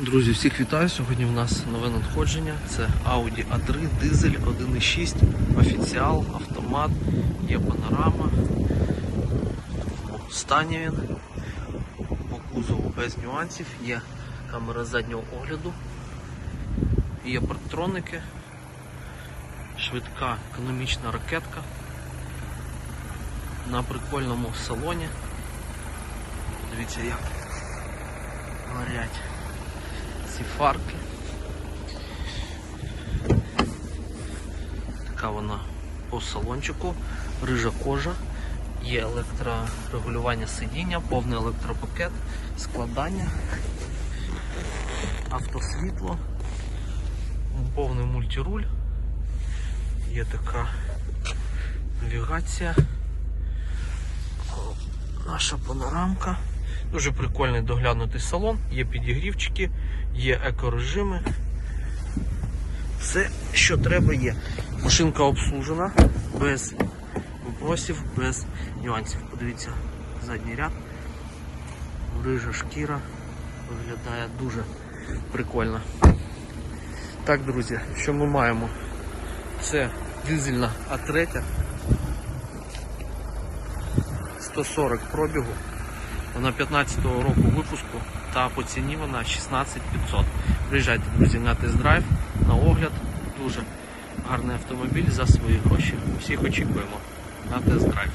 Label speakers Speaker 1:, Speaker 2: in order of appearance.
Speaker 1: Друзі, всіх вітаю. Сьогодні у нас нове надходження. Це Audi A3, дизель 1.6, офіціал, автомат, є панорама. В стані він. По кузову без нюансів, є камера заднього огляду, є парктроники, швидка економічна ракетка на прикольному салоні. Дивіться як горять ці фарки. Така вона по салончику, рижа кожа, є електрорегулювання сидіння, повний електропакет, складання, автосвітло, повний мультируль, є така навігація, наша панорамка. Дуже прикольний доглянутий салон, є підігрівчики, є екорежими. Все, що треба, є. Машинка обслужена, без вопросів, без нюансів. Подивіться, задній ряд, рижа шкіра, виглядає дуже прикольно. Так, друзі, що ми маємо? Це дизельна А3, 140 пробігу. Вона 15-го року випуску та по ціні вона 16 500. Приїжджайте, друзі, на тест-драйв, на огляд. Дуже гарний автомобіль за свої гроші. Всіх очікуємо на тест-драйв.